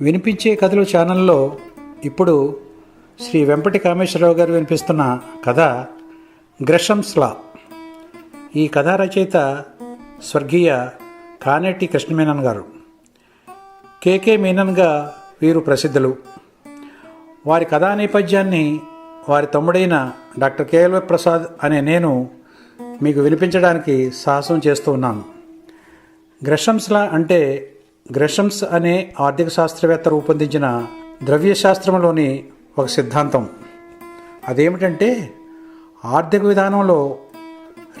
వినిపించే కథలు ఛానల్లో ఇప్పుడు శ్రీ వెంపటి కామేశ్వరరావు గారు వినిపిస్తున్న కథ గ్రెషమ్స్లా ఈ కథా రచయిత స్వర్గీయ కానేటి కృష్ణమేనన్ గారు. కేకే మీనన్గా వీరు ప్రసిద్ధులు. వారి కథా నేపథ్యాన్ని వారి తమ్ముడైన డాక్టర్ కేఎల్వ ప్రసాద్ అనే నేను మీకు వినిపించడానికి సాహసం చేస్తూ ఉన్నాను. గ్రెషమ్స్లా అంటే గ్రెషమ్స్ అనే ఆర్థిక శాస్త్రవేత్త రూపొందించిన ద్రవ్యశాస్త్రంలోని ఒక సిద్ధాంతం. అదేమిటంటే ఆర్థిక విధానంలో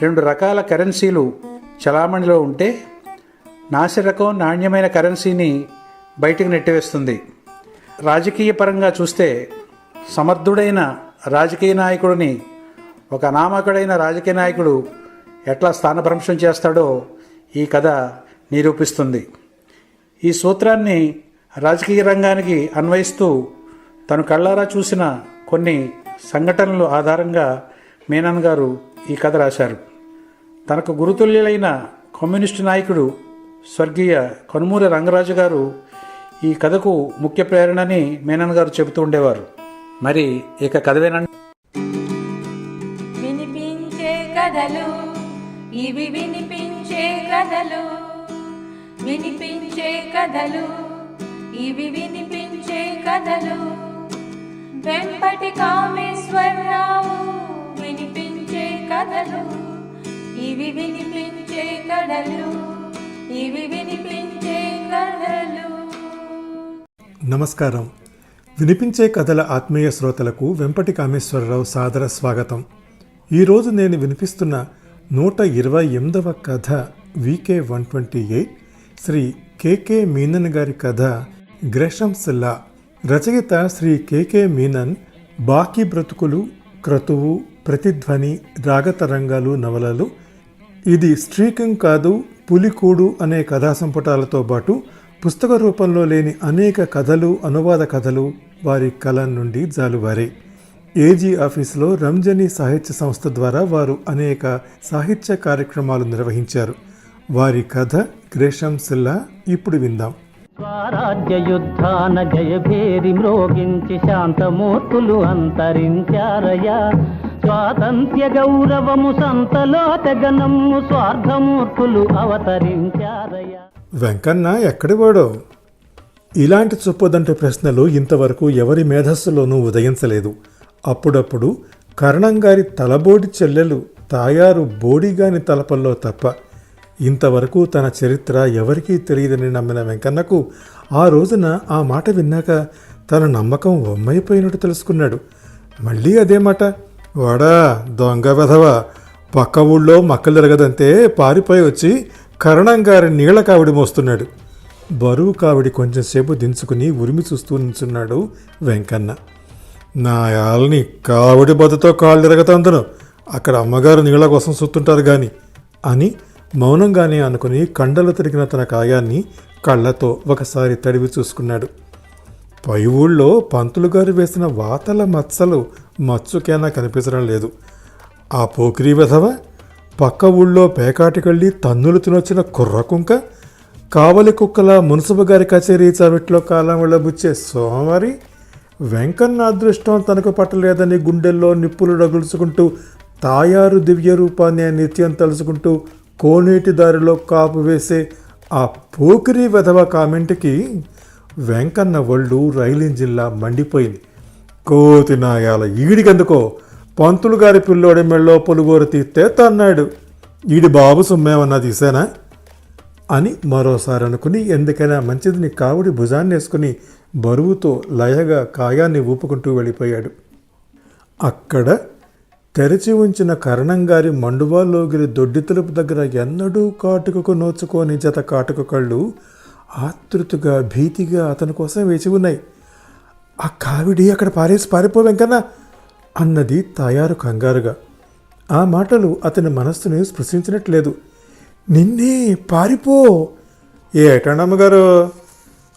రెండు రకాల కరెన్సీలు చలామణిలో ఉంటే నాసిరకం నాణ్యమైన కరెన్సీని బయటికి నెట్టివేస్తుంది. రాజకీయ పరంగా చూస్తే సమర్థుడైన రాజకీయ నాయకుడిని ఒక అనామకుడైన రాజకీయ నాయకుడు ఎట్లా స్థానభ్రంశం చేస్తాడో ఈ కథ నిరూపిస్తుంది. ఈ సూత్రాన్ని రాజకీయ రంగానికి అన్వయిస్తూ తను కళ్ళారా చూసిన కొన్ని సంఘటనలు ఆధారంగా మేనన్ గారు ఈ కథ రాశారు. తనకు గురుతుల్యులైన కమ్యూనిస్టు నాయకుడు స్వర్గీయ కనుమూరి రంగరాజు గారు ఈ కథకు ముఖ్య ప్రేరణని మేనన్ గారు చెబుతూ ఉండేవారు. మరి ఇక కథ వినండి. వినిపించే కథలు ఇవి వినిపించే కథలు. వినిపించే కథలు ఇవి వినిపించే కథలు. వెంపటి కామేశ్వరరావు వినిపించే కథలు ఇవి వినిపించే కథలు ఇవి వినిపించే కథలు. నమస్కారం. వినిపించే కథల ఆత్మీయ శ్రోతలకు వెంపటి కామేశ్వరరావు సాదర స్వాగతం. ఈరోజు నేను వినిపిస్తున్న నూట ఇరవై ఎనిమిదవ కథ V K one twenty eight Sri K K Menon గారి కథ గ్రెషమ్స్ లా రచయిత శ్రీ కెకే మీనన్ బాకీ బ్రతుకులు క్రతువు ప్రతిధ్వని రాగతరంగాలు నవలలు. ఇది స్ట్రీకం కాదు పులికూడు అనే కథా సంపుటాలతో పాటు పుస్తక రూపంలో లేని అనేక కథలు అనువాద కథలు వారి కలం నుండి జాలువారే. ఏజీ ఆఫీసులో రంజని సాహిత్య సంస్థ ద్వారా వారు అనేక సాహిత్య కార్యక్రమాలు నిర్వహించారు. వారి కథ గ్రేషం సిల్లా ఇప్పుడు విందాం. స్వరాజ్య యుద్ధాన జయభేరి మ్రోగించి శాంతమూర్తులు అంతరించారయ్యా. స్వాతంత్ర్య గౌరవము సంతలో తెగనమ్ము స్వార్థమూర్తులు అవతరించారయ్యా. వెంకన్న ఎక్కడివాడో? ఇలాంటి చొప్పదంటే ప్రశ్నలు ఇంతవరకు ఎవరి మేధస్సులోనూ ఉదయించలేదు. అప్పుడప్పుడు కరణంగారి తలబోడి చెల్లెలు తాయారు బోడిగాని తలపల్లో తప్ప ఇంతవరకు తన చరిత్ర ఎవరికీ తెలియదని నమ్మిన వెంకన్నకు ఆ రోజున ఆ మాట విన్నాక తన నమ్మకం వమ్మైపోయినట్టు తెలుసుకున్నాడు. మళ్ళీ అదే మాట వాడా దొంగ వెధవ పక్క ఊళ్ళో మక్కలు తిరగదంతే పారిపోయి వచ్చి కరణంగారి నీళ్ళ కావిడి మోస్తున్నాడు. బరువు కావిడి కొంచెంసేపు దించుకుని ఉరిమి చూస్తూ నించున్నాడు వెంకన్న. నా యాల్ని కావిడి బద్దతో కాళ్ళు తిరగతందును. అక్కడ అమ్మగారు నీళ్ళ కోసం చూస్తుంటారు కానీ అని మౌనంగానే అనుకుని కండలు తిరిగిన తన కాయాన్ని కళ్ళతో ఒకసారి తడివి చూసుకున్నాడు. పై ఊళ్ళో పంతులు గారు వేసిన వాతల మచ్చలు మచ్చుకేనా కనిపించడం లేదు. ఆ పోకిరి వెధవ పక్క ఊళ్ళో పేకాటికెళ్ళి తన్నులు తినొచ్చిన కుర్రకుంక కావలి కుక్కల మున్సిపల్ గారి కచేరీ చవిట్లో కాలం వెళ్ళబుచ్చే సోమవారి వెంకన్న అదృష్టం తనకు పట్టలేదని గుండెల్లో నిప్పులు రగులుచుకుంటూ తాయారు దివ్య రూపాన్ని నిత్యం తలుచుకుంటూ కోనేటి దారిలో కాపు వేసే ఆ పోకిరి వెధవ కామెంట్కి వెంకన్న ఒళ్ళు రైలు ఇంజిన్లా మండిపోయింది. కోతి నాయాల ఈడికెందుకో? పంతులు గారి పిల్లోడి మెళ్ళో పొలుగోరు తీస్తే తన్నాడు. ఈడి బాబు సొమ్మేమన్నా తీసానా? అని మరోసారి అనుకుని ఎందుకైనా మంచిదిని కావుడి భుజాన్ని వేసుకుని బరువుతో లయగా కాయాన్ని ఊపుకుంటూ వెళ్ళిపోయాడు. అక్కడ తెరిచి ఉంచిన కరణంగారి మండువాలోగిరి దొడ్డి తలుపు దగ్గర ఎన్నడూ కాటుకకు నోచుకోని జత కాటుక కళ్ళు ఆతృతగా భీతిగా అతని కోసం వేచి ఉన్నాయి. ఆ కావిడి అక్కడ పారేసి పారిపో వెంకన్న అన్నది తయారు కంగారుగా. ఆ మాటలు అతని మనస్సుని స్పృశించినట్లేదు. నిన్నే పారిపో! ఏటండమ్మగారు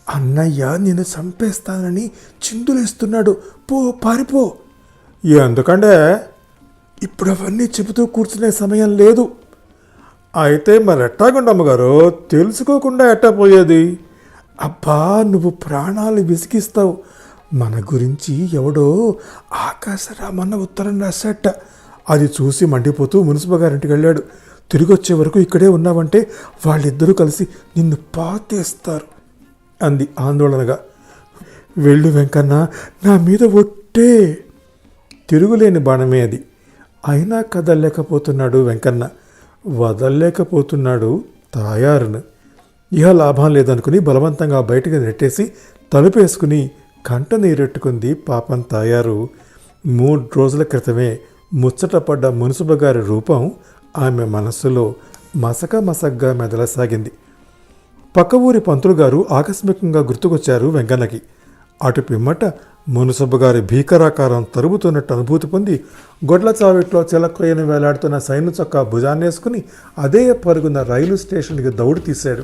అన్నయ్య నిన్ను చంపేస్తానని చిందులేస్తున్నాడు. పో పారిపో. ఎందుకంటే ఇప్పుడు అవన్నీ చెబుతూ కూర్చునే సమయం లేదు. అయితే మరి ఎట్టాగుండమ్మగారు తెలుసుకోకుండా ఎట్టా పోయేది? అబ్బా నువ్వు ప్రాణాలు విసిగిస్తావు. మన గురించి ఎవడో ఆకాశరామన్న ఉత్తరం రాశాట అది చూసి మండిపోతూ మున్సిపల్ గారింటికి వెళ్ళాడు. తిరిగి వచ్చే వరకు ఇక్కడే ఉన్నావంటే వాళ్ళిద్దరూ కలిసి నిన్ను పాతేస్తారు అంది ఆందోళనగా. వెళ్ళు వెంకన్న నా మీద ఒట్టే. తిరుగులేని బాణమే అది. అయినా కదలలేకపోతున్నాడు వెంకన్న. వదలలేకపోతున్నాడు తాయారును. ఇహ లాభం లేదనుకుని బలవంతంగా బయటకు నెట్టేసి తలుపేసుకుని కంట నీరెట్టుకుంది పాపం తాయారు. మూడు రోజుల క్రితమే ముచ్చటపడ్డ మున్సిపల్ గారి రూపం ఆమె మనస్సులో మసక మసగ్గా మెదలసాగింది. పక్క ఊరి పంతులు గారు ఆకస్మికంగా గుర్తుకొచ్చారు వెంకన్నకి. అటు పిమ్మట మునుసబ్బగారి భీకరాకారం తరుగుతున్నట్టు అనుభూతి పొంది గొడ్ల చావిట్లో చిలక్రయ్యను వేలాడుతున్న సైను చొక్కా భుజాన్నేసుకుని అదే పరుగున రైలు స్టేషన్కి దౌడు తీశాడు.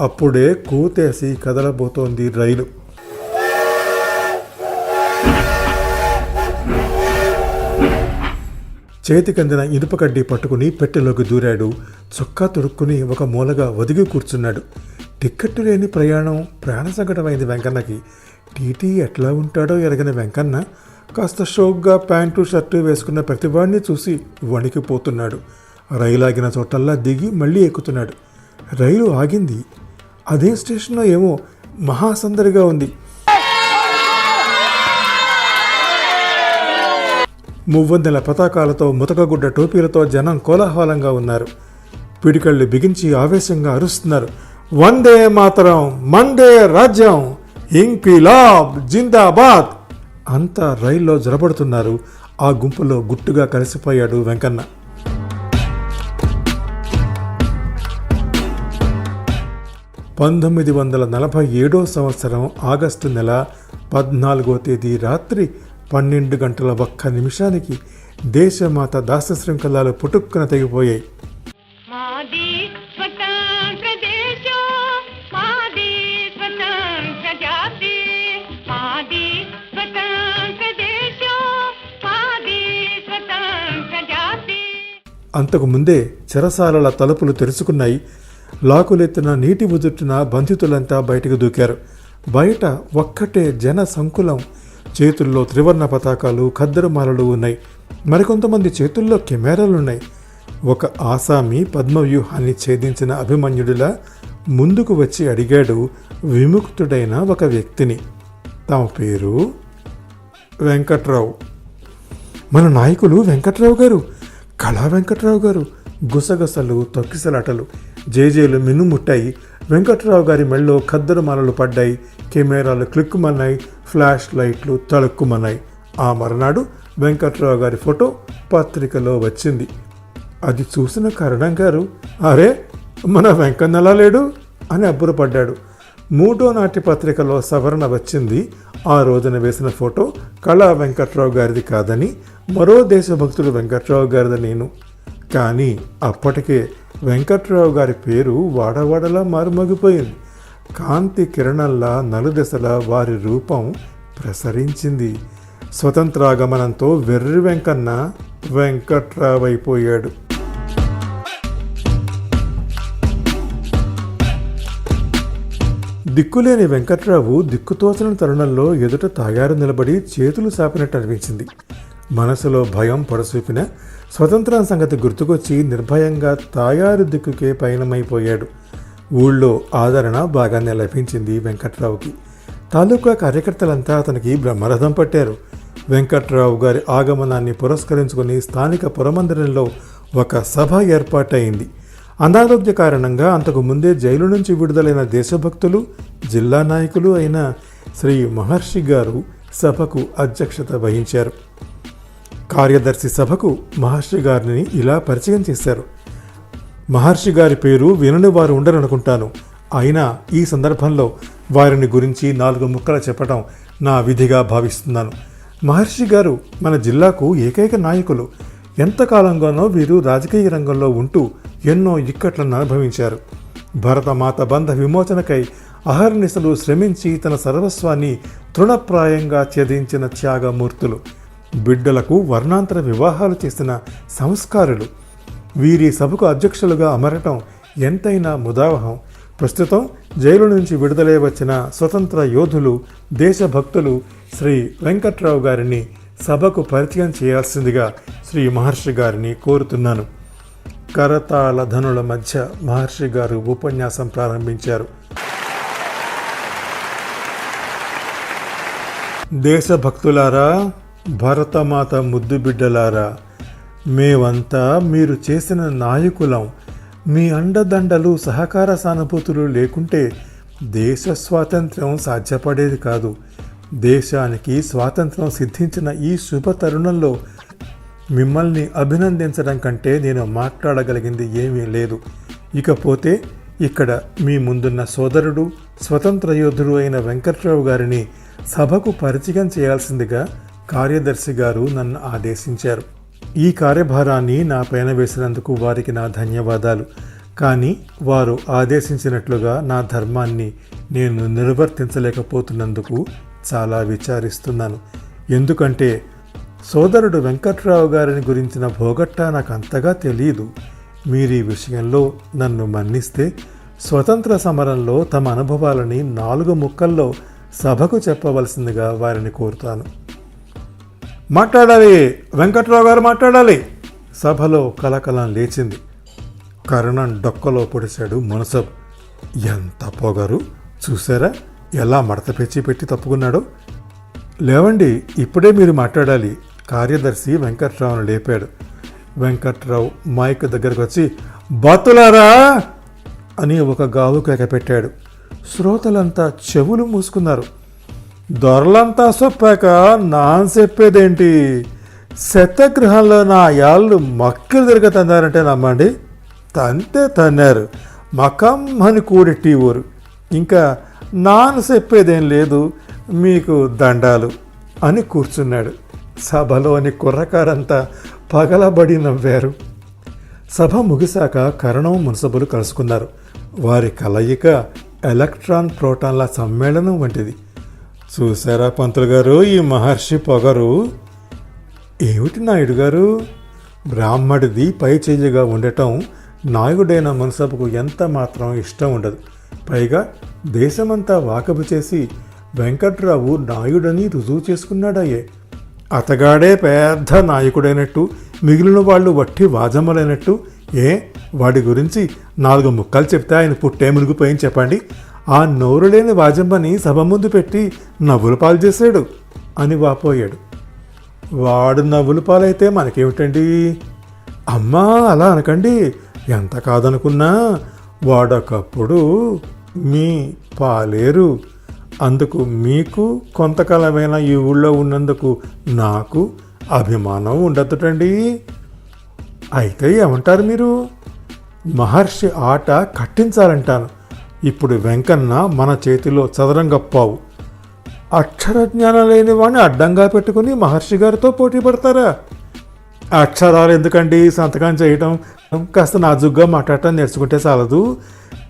అప్పుడే కూతేసి కదలబోతోంది రైలు. చేతికందిన ఇనుప కడ్డీ పట్టుకుని పెట్టెలోకి దూరాడు. చొక్కా తొడుక్కుని ఒక మూలగా ఒదిగి కూర్చున్నాడు. టిక్కెట్టు లేని ప్రయాణం ప్రాణ సంకటమైంది వెంకన్నకి. టీటీ ఎట్లా ఉంటాడో ఎరగని వెంకన్న కాస్త షోక్గా ప్యాంటు షర్టు వేసుకున్న ప్రతివాడిని చూసి వణికిపోతున్నాడు. రైలు ఆగిన చోటల్లా దిగి మళ్ళీ ఎక్కుతున్నాడు. రైలు ఆగింది. అదే స్టేషన్లో ఏమో మహాసందడిగా ఉంది. మువ్వొందెల పతాకాలతో ముతకగుడ్డ టోపీలతో జనం కోలాహలంగా ఉన్నారు. పిడికళ్ళు బిగించి ఆవేశంగా అరుస్తున్నారు. వందే మాతరం మండే రాజ్యం! ఇంకిలాబ్ జిందాబాద్. అంతా రైల్లో జరబడుతున్నారు ఆ గుంపులో గుట్టుగా కలిసిపోయాడు వెంకన్న. పంతొమ్మిది వందల నలభై ఏడో సంవత్సరం ఆగస్టు నెల పద్నాలుగో తేదీ రాత్రి పన్నెండు గంటల ఒక్క నిమిషానికి దేశమాత దాస శృంఖలాలు పుట్టుక్కున తెగిపోయాయి. అంతకు ముందే చెరసాలల తలుపులు తెరుచుకున్నాయి. లాకులెత్తిన నీటి ఉదుట్టున బంధితులంతా బయటకు దూకారు. బయట ఒక్కటే జన సంకులం. చేతుల్లో త్రివర్ణ పతాకాలు ఖద్దరుమాలలు ఉన్నాయి. మరికొంతమంది చేతుల్లో కెమెరాలున్నాయి. ఒక ఆసామి పద్మవ్యూహాన్ని ఛేదించిన అభిమన్యుడిలా ముందుకు వచ్చి అడిగాడు విముక్తుడైన ఒక వ్యక్తిని. తమ పేరు? వెంకట్రావు. మన నాయకులు వెంకట్రావు గారు. కళా వెంకట్రావు గారు గుసగుసలు తొక్కిసలాటలు జేజేలు మిన్నుముట్టాయి వెంకట్రావు గారి మెళ్ళో ఖద్దరు మాలలు పడ్డాయి. కెమెరాలు క్లిక్కుమన్నాయి. ఫ్లాష్ లైట్లు తళుక్కుమన్నాయి. ఆ మరునాడు వెంకట్రావు గారి ఫోటో పత్రికలో వచ్చింది. అది చూసిన కరణం గారు అరే మన వెంకన్నలా లేడు? అని అబ్బురపడ్డాడు. మూడో నాటి పత్రికలో సవరణ వచ్చింది. ఆ రోజున వేసిన ఫోటో కళా వెంకట్రావు గారిది కాదని మరో దేశభక్తుడు వెంకట్రావు గారిది నేను. కానీ అప్పటికే వెంకట్రావు గారి పేరు వాడవాడలా మారుమోగిపోయింది. కాంతి కిరణంలా నలుదశల వారి రూపం ప్రసరించింది. స్వతంత్రాగమనంతో వెర్రి వెంకన్న వెంకట్రావు అయిపోయాడు దిక్కులేని వెంకట్రావు దిక్కుతోచని తరుణంలో ఎదుట తాయారు నిలబడి చేతులు సాపినట్టు అనిపించింది. మనసులో భయం పొడసూపిన స్వతంత్రం సంగతి గుర్తుకొచ్చి నిర్భయంగా తాయారు దిక్కుకే పయనమైపోయాడు. ఊళ్ళో ఆదరణ బాగానే లభించింది వెంకట్రావుకి. తాలూకా కార్యకర్తలంతా అతనికి బ్రహ్మరథం పట్టారు. వెంకట్రావు గారి ఆగమనాన్ని పురస్కరించుకుని స్థానిక పురమందిరంలో ఒక సభ ఏర్పాటైంది. అనారోగ్య కారణంగా అంతకు ముందే జైలు నుంచి విడుదలైన దేశభక్తులు జిల్లా నాయకులు అయిన శ్రీ మహర్షి గారు సభకు అధ్యక్షత వహించారు. కార్యదర్శి సభకు మహర్షి గారిని ఇలా పరిచయం చేశారు. మహర్షి గారి పేరు వినని వారు ఉండరనుకుంటాను. అయినా ఈ సందర్భంలో వారిని గురించి నాలుగు ముక్కలు చెప్పడం నా విధిగా భావిస్తున్నాను. మహర్షి గారు మన జిల్లాకు ఏకైక నాయకులు. ఎంతకాలంగానో వీరు రాజకీయ రంగంలో ఉంటూ ఎన్నో ఇక్కట్లను అనుభవించారు. భరతమాత బంధ విమోచనకై అహర్నిశలు శ్రమించి తన సర్వస్వాన్ని తృణప్రాయంగా ఛేదించిన త్యాగమూర్తులు. బిడ్డలకు వర్ణాంతర వివాహాలు చేసిన సంస్కారులు. వీరి సభకు అధ్యక్షులుగా అమరటం ఎంతైనా ముదావహం. ప్రస్తుతం జైలు నుంచి విడుదలై వచ్చిన స్వతంత్ర యోధులు దేశభక్తులు శ్రీ వెంకట్రావు గారిని సభకు పరిచయం చేయాల్సిందిగా శ్రీ మహర్షి గారిని కోరుతున్నాను. కరతాళ ధనుల మధ్య మహర్షి గారు ఉపన్యాసం ప్రారంభించారు. దేశభక్తులారా భరతమాత ముద్దు బిడ్డలారా మేమంతా మీరు చేసిన నాయకులం. మీ అండదండలు సహకార సానుభూతులు లేకుంటే దేశ స్వాతంత్ర్యం సాధ్యపడేది కాదు. దేశానికి స్వాతంత్ర్యం సిద్ధించిన ఈ శుభ తరుణంలో మిమ్మల్ని అభినందించడం కంటే నేను మాట్లాడగలిగింది ఏమీ లేదు. ఇకపోతే ఇక్కడ మీ ముందున్న సోదరుడు స్వతంత్ర యోధుడు అయిన వెంకట్రావు గారిని సభకు పరిచయం చేయాల్సిందిగా కార్యదర్శి గారు నన్ను ఆదేశించారు. ఈ కార్యభారాన్ని నా పైన వేసినందుకు వారికి నా ధన్యవాదాలు. కానీ వారు ఆదేశించినట్లుగా నా ధర్మాన్ని నేను నిర్వర్తించలేకపోతున్నందుకు చాలా విచారిస్తున్నాను. ఎందుకంటే సోదరుడు వెంకట్రావు గారిని గురించిన భోగట్టా నాకు అంతగా తెలియదు. మీరు ఈ విషయంలో నన్ను మన్నిస్తే స్వతంత్ర సమరంలో తమ అనుభవాలని నాలుగు ముక్కల్లో సభకు చెప్పవలసిందిగా వారిని కోరుతాను. మాట్లాడాలి. వెంకట్రావు గారు మాట్లాడాలి. సభలో కలకలం లేచింది. కరుణం డొక్కలో పొడిశాడు మునసబ్. ఎంత పొగరు. చూసారా ఎలా మడత పెచ్చి పెట్టి తప్పుకున్నాడో? లేవండి ఇప్పుడే మీరు మాట్లాడాలి. కార్యదర్శి వెంకట్రావును లేపాడు. వెంకట్రావు మైక్ దగ్గరకు వచ్చి బతులారా! అని ఒక గావు కేక పెట్టాడు. శ్రోతలంతా చెవులు మూసుకున్నారు. దొరలంతా సొప్పాక నాన్ చెప్పేదేంటి? శతగృహంలో నా యాళ్ళు మక్కలు తిరగతన్నారంటే నమ్మండి? తంతే తన్నారు. మకం అని కూడెట్టి ఊరు. ఇంకా నాన్న చెప్పేదేం లేదు. మీకు దండాలు అని కూర్చున్నాడు. సభలోని కుర్రకారంతా పగలబడి నవ్వారు సభ ముగిశాక కరణం మున్సబులు కలుసుకున్నారు. వారి కలయిక ఎలక్ట్రాన్ ప్రోటాన్ల సమ్మేళనం వంటిది. చూసారా పంతులు గారు? ఈ మహర్షి పొగరు. ఏమిటి నాయుడు గారు? బ్రాహ్మడిది పై చెయ్యగా ఉండటం నాయుడైన మనసభకు ఎంత మాత్రం ఇష్టం ఉండదు. పైగా దేశమంతా వాకబు చేసి వెంకట్రావు నాయుడని రుజువు చేసుకున్నాడయ్యే. అతగాడే పెద్ద నాయకుడైనట్టు మిగిలిన వాళ్ళు వట్టి వాజమ్మలైనట్టు. ఏ? వాడి గురించి నాలుగు ముక్కలు చెప్తే ఆయన పుట్టే మునిగిపోయింది చెప్పండి. ఆ నోరు లేని సభ ముందు పెట్టి నవ్వులు పాలు చేశాడు. అని వాపోయాడు వాడు నవ్వులు పాలైతే మనకేమిటండి? అమ్మా అలా అనకండి. ఎంత కాదనుకున్నా వాడొకప్పుడు మీ పాలేరు. అందుకు మీకు కొంతకాలమైన ఈ ఊళ్ళో ఉన్నందుకు నాకు అభిమానం ఉండదుటండి అయితే ఏమంటారు మీరు? మహర్షి ఆట కట్టించాలంటాను. ఇప్పుడు వెంకన్న మన చేతిలో చదరంగప్పావు అక్షరజ్ఞానం లేని వాడిని అడ్డంగా పెట్టుకుని మహర్షి గారితో పోటీ పడతారా? అక్షరాలు ఎందుకండి సంతకం చేయటం? కాస్త నాజుగ్గా మాట్లాడటం నేర్చుకుంటే చాలదు.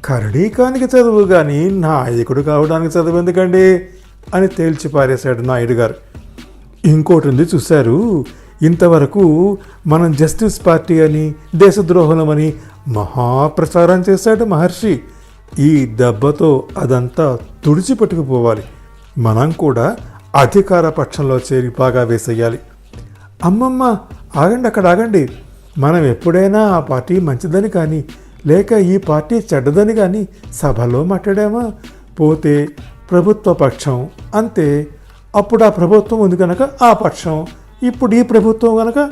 కరణీకానికి చదువు కానీ నాయకుడు కావడానికి చదువు ఎందుకండి? అని తేల్చి పారేశాడు నాయుడు గారు. ఇంకోటి ఉంది చూశారు ఇంతవరకు మనం జస్టిస్ పార్టీ అని దేశద్రోహులమని మహాప్రచారం చేశాడు మహర్షి. ఈ దెబ్బతో అదంతా తుడిచిపెట్టుకుపోవాలి మనం కూడా అధికార పక్షంలో చేరి బాగా వేసేయాలి. అమ్మమ్మ ఆగండి అక్కడ ఆగండి. మనం ఎప్పుడైనా ఆ పార్టీ మంచిదని కానీ లేక ఈ పార్టీ చెడ్డదని కానీ సభలో మాట్లాడామా? పోతే ప్రభుత్వ పక్షం అంతే. అప్పుడు ఆ ప్రభుత్వం ఉంది కనుక ఆ పక్షం. ఇప్పుడు ఈ ప్రభుత్వం కనుక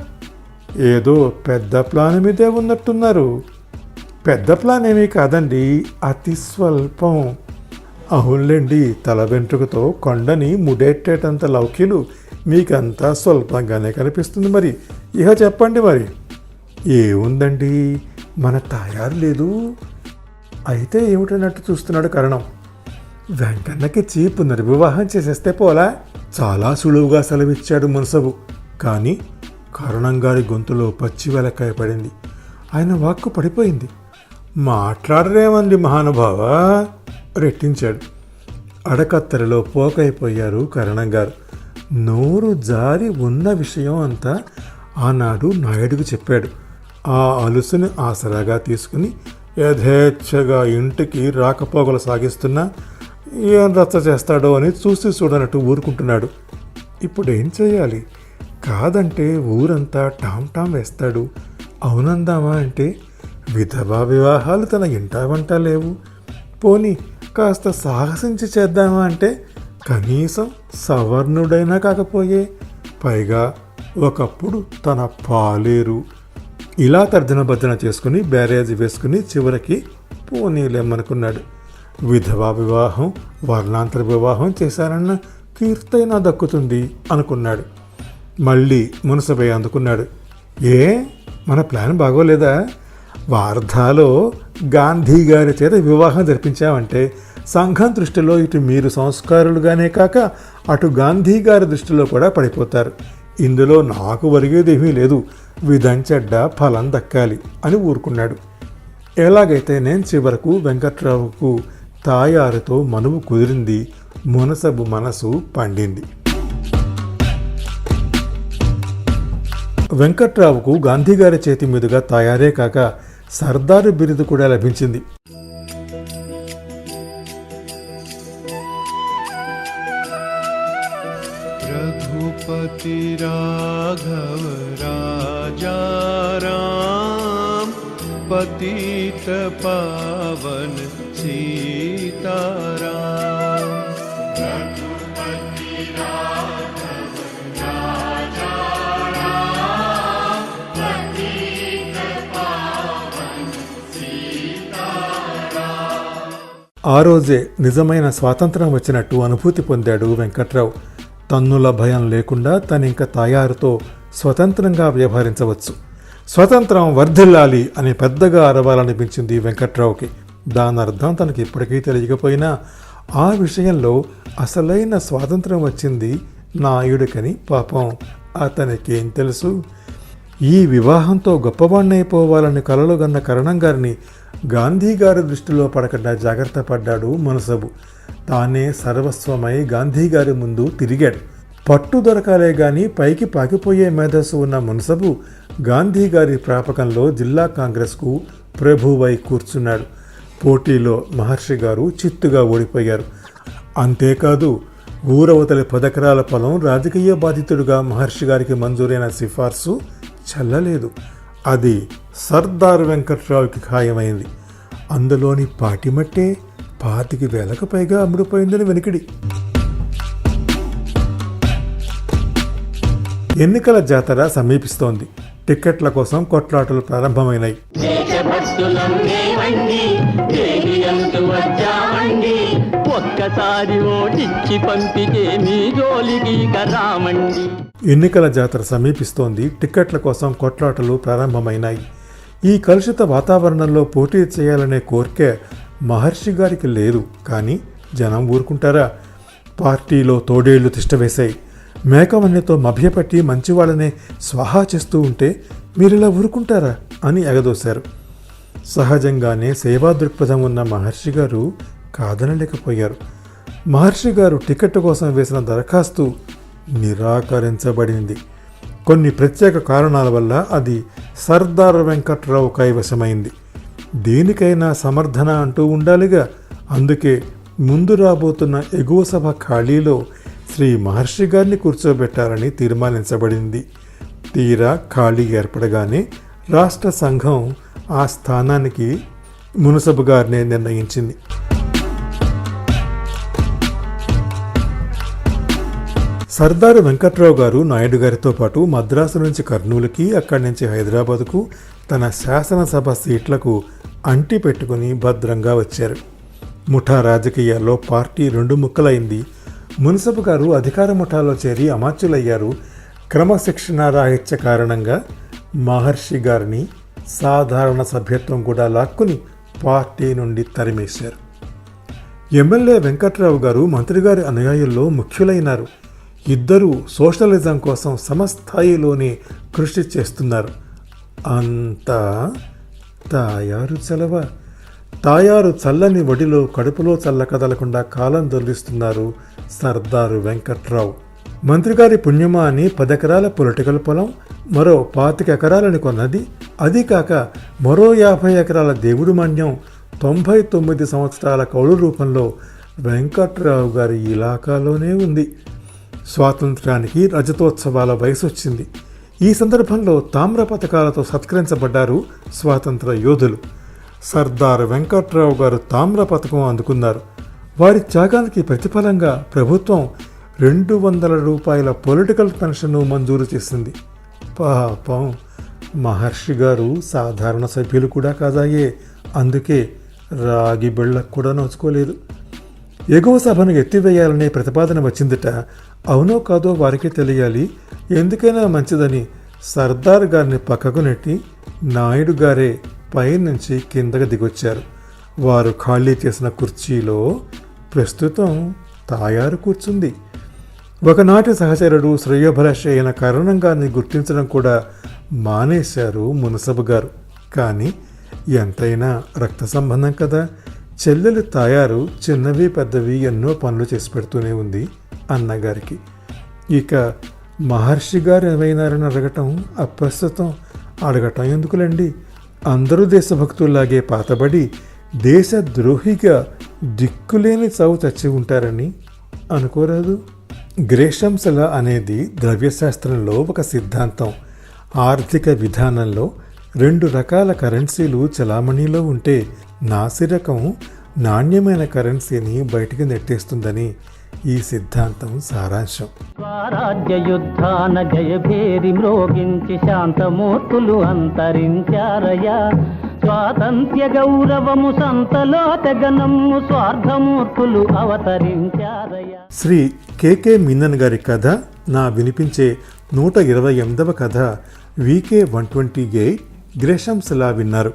ఏదో పెద్ద ప్లాన్ మీదే ఉన్నట్టున్నారు. పెద్ద ప్లాన్ ఏమీ కాదండి అతి స్వల్పం. అవునులేండి తల వెంట్రుకతో కొండని ముడెట్టేటంత లౌక్యులు మీకంతా స్వల్పంగానే కనిపిస్తుంది మరి. ఇహ చెప్పండి మరి. ఏముందండి? మన తయారు లేదు. అయితే ఏమిటన్నట్టు చూస్తున్నాడు కరణం. వెంకన్నకి చీ పునర్వివాహం చేసేస్తే పోలా? చాలా సులువుగా సెలవిచ్చాడు మునసబు. కానీ కరుణం గారి గొంతులో పచ్చి వెలకాయ పడింది. ఆయన వాక్కు పడిపోయింది. మాట్లాడరేమంది మహానుభావ? రెట్టించాడు. అడకత్తెరలో పోకైపోయారు కరణం గారు నోరు జారి ఉన్న విషయం అంతా ఆనాడు నాయుడుకు చెప్పాడు. ఆ అలుసుని ఆసరాగా తీసుకుని యథేచ్ఛగా ఇంటికి రాకపోకలు సాగిస్తున్నా ఏం రచ్చ చేస్తాడో అని చూసి చూడనట్టు ఊరుకుంటున్నాడు. ఇప్పుడు ఏం చేయాలి? కాదంటే ఊరంతా టామ్ టామ్ వేస్తాడు. అవునందామా అంటే విధవా వివాహాలు తన ఇంటా వంట లేవు. పోని కాస్త సాహసించి చేద్దామా అంటే కనీసం సవర్ణుడైనా కాకపోయే. పైగా ఒకప్పుడు తన పాలేరు. ఇలా తర్జన భర్జన చేసుకుని బ్యారేజ్ వేసుకుని చివరికి పోనీలేమనుకున్నాడు విధవా వివాహం వర్ణాంతర వివాహం చేశారన్న కీర్తైనా దక్కుతుంది అనుకున్నాడు. మళ్ళీ మునసభై అందుకున్నాడు. ఏ? మన ప్లాన్ బాగోలేదా? వార్ధాలో గాంధీ గారి చేత వివాహం జరిపించామంటే సంఘం దృష్టిలో ఇటు మీరు సంస్కారులుగానే కాక అటు గాంధీ గారి దృష్టిలో కూడా పడిపోతారు. ఇందులో నాకు ఒరిగేదేమీ లేదు. విధంచెడ్డ ఫలం దక్కాలి అని ఊరుకున్నాడు. ఎలాగైతే నేను చివరకు వెంకట్రావుకు తాయారుతో మనువు కుదిరింది మునసబు మనసు పండింది. వెంకట్రావుకు గాంధీగారి చేతి మీదుగా తయారే కాక సర్దారు బిరుదు కూడా లభించింది रघुपति राघव राजा राम पतित ఆ రోజే నిజమైన స్వాతంత్రం వచ్చినట్టు అనుభూతి పొందాడు వెంకట్రావు. తన్నుల భయం లేకుండా తను ఇంకా తాయారుతో స్వతంత్రంగా వ్యవహరించవచ్చు. స్వతంత్రం వర్ధిల్లాలి అని పెద్దగా అరవాలనిపించింది వెంకట్రావుకి. దాని అర్థం తనకి ఇప్పటికీ తెలియకపోయినా ఆ విషయంలో అసలైన స్వాతంత్రం వచ్చింది నాయుడికని పాపం. అతనికేం తెలుసు? ఈ వివాహంతో గొప్పవాణ్ణైపోవాలని కలలుగన్న కరణం గారిని గాంధీ గారి దృష్టిలో పడకుండా జాగ్రత్త పడ్డాడు మనసబు. తానే సర్వస్వమై గాంధీ గారి ముందు తిరిగాడు. పట్టు దొరకాలే గాని పైకి పాకిపోయే మేధస్సు ఉన్న మనసబు గాంధీ గారి ప్రాపకంలో జిల్లా కాంగ్రెస్కు ప్రభువై కూర్చున్నాడు. పోటీలో మహర్షి గారు చిత్తుగా ఓడిపోయారు. అంతేకాదు ఊరవతలి పదకరాల పొలం రాజకీయ బాధితుడిగా మహర్షి గారికి మంజూరైన సిఫార్సు చల్లలేదు. అది సర్దార్ వెంకట్రావుకి ఖాయమైంది. అందులోని పాటిమట్టే పాతికి వేలకు పైగా అమ్ముడుపోయిందని వెనుకడి. ఎన్నికల జాతర సమీపిస్తోంది. టిక్కెట్ల కోసం కొట్లాటలు ప్రారంభమైనాయి. ఒక్కసారి ఓటిచ్చి పంపితే మీ జోలికి కరామండి ఎన్నికల జాతర సమీపిస్తోంది. టిక్కెట్ల కోసం కొట్లాటలు ప్రారంభమైనాయి. ఈ కలుషిత వాతావరణంలో పోటీ చేయాలనే కోరిక మహర్షి గారికి లేదు. కానీ జనం ఊరుకుంటారా? పార్టీలో తోడేళ్ళు తిష్టవేశాయి. మేకవన్నెతో మభ్యపట్టి మంచివాళ్ళనే స్వాహా చేస్తూ ఉంటే మీరిలా ఊరుకుంటారా? అని ఎగదోశారు. సహజంగానే సేవా దృక్పథం ఉన్న మహర్షి గారు కాదనలేకపోయారు. మహర్షి గారు టికెట్ కోసం వేసిన దరఖాస్తు నిరాకరించబడింది. కొన్ని ప్రత్యేక కారణాల వల్ల అది సర్దార్ వెంకట్రావు కైవశమైంది. దేనికైనా సమర్థన అంటూ ఉండాలిగా. అందుకే ముందు రాబోతున్న ఎగువ సభ ఖాళీలో శ్రీ మహర్షి గారిని కూర్చోబెట్టాలని తీర్మానించబడింది. తీరా ఖాళీ ఏర్పడగానే రాష్ట్ర సంఘం ఆ స్థానానికి మునసబు గారినే నిర్ణయించింది. సర్దార్ వెంకట్రావు గారు నాయుడు గారితో పాటు మద్రాసు నుంచి కర్నూలుకి అక్కడి నుంచి హైదరాబాదుకు తన శాసనసభ సీట్లకు అంటి పెట్టుకుని భద్రంగా వచ్చారు. ముఠా రాజకీయాల్లో పార్టీ రెండు ముక్కలైంది. మున్సబు గారు అధికార ముఠాలో చేరి అమాత్యులయ్యారు. క్రమశిక్షణ రాహిత్య కారణంగా మహర్షి గారిని సాధారణ సభ్యత్వం కూడా లాక్కుని పార్టీ నుండి తరిమేశారు. ఎమ్మెల్యే వెంకట్రావు గారు మంత్రిగారి అనుయాయుల్లో ముఖ్యులైనారు. ఇద్దరూ సోషలిజం కోసం సమస్థాయిలోనే కృషి చేస్తున్నారు. అంతా తాయారు చలవ. తాయారు చల్లని ఒడిలో కడుపులో చల్ల కదలకుండా కాలం దొల్లిస్తున్నారు సర్దారు వెంకట్రావు. మంత్రిగారి పుణ్యమా అని పదెకరాల పొలిటికల్ పొలం మరో పాతిక ఎకరాలని కొన్నది అది కాక మరో యాభై ఎకరాల దేవుడు మాన్యం తొంభై తొమ్మిది సంవత్సరాల కౌలు రూపంలో వెంకట్రావు గారి ఇలాకాలోనే ఉంది. స్వాతంత్ర్యానికి రజతోత్సవాల వయసు వచ్చింది ఈ సందర్భంలో తామ్ర పథకాలతో సత్కరించబడ్డారు స్వాతంత్ర యోధులు. సర్దార్ వెంకట్రావు గారు తామ్ర పథకం అందుకున్నారు. వారి త్యాగానికి ప్రతిఫలంగా ప్రభుత్వం రెండు వందల రూపాయల పొలిటికల్ పెన్షన్ను మంజూరు చేసింది. పాపం మహర్షి గారు సాధారణ సభ్యులు కూడా కాదాయే. అందుకే రాగి బిళ్ళకు కూడా నోచుకోలేదు. ఎగువ సభను ఎత్తివేయాలనే ప్రతిపాదన వచ్చిందట అవునో కాదో వారికి తెలియాలి. ఎందుకైనా మంచిదని సర్దార్ గారిని పక్కకు నెట్టి నాయుడు గారే పైనుంచి కిందకు దిగొచ్చారు. వారు ఖాళీ చేసిన కుర్చీలో ప్రస్తుతం తాయారు కూర్చుంది. ఒకనాటి సహచరుడు శ్రేయోభిలాష అయిన కరుణం గారిని గుర్తించడం కూడా మానేశారు మునసబు గారు. కానీ ఎంతైనా రక్త సంబంధం కదా. చెల్లెలు తాయారు చిన్నవి పెద్దవి ఎన్నో పనులు చేసి పెడుతూనే ఉంది. అన్నగారికి. ఇక మహర్షి గారు ఏమైనారని అడగటం అప్రస్తుతం అడగటం ఎందుకులండి? అందరూ దేశభక్తుల్లాగే పాతబడి దేశ ద్రోహిగా దిక్కులేని చావు చచ్చి ఉంటారని అనుకోరాదు. గ్రేషంసల అనేది ద్రవ్యశాస్త్రంలో ఒక సిద్ధాంతం. ఆర్థిక విధానంలో రెండు రకాల కరెన్సీలు చలామణిలో ఉంటే నాసిరకం నాణ్యమైన కరెన్సీని బయటికి నెట్టేస్తుందని ఈ సిద్ధాంతం సారాంశం. స్వరాజ్య యుద్ధాన జయభేరి మ్రోగించి శాంతమూర్తులు అంతరించారయ్యా. స్వాతంత్ర్య గౌరవము సంతలో తెగనమ్ము స్వార్థమూర్తులు అవతరించారయ్యా. శ్రీ కెకే మీనన్ గారి కథ నా వినిపించే నూట ఇరవై ఎనిమిదవ కథ V K one twenty eight గ్రేషంస్లా విన్నారు.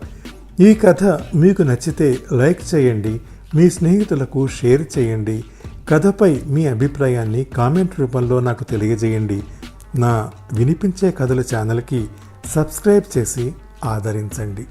ఈ కథ మీకు నచ్చితే లైక్ చేయండి మీ స్నేహితులకు షేర్ చేయండి కథపై మీ అభిప్రాయాన్ని కామెంట్ రూపంలో నాకు తెలియజేయండి. నా వినిపించే కథల ఛానల్కి సబ్స్క్రైబ్ చేసి ఆదరించండి.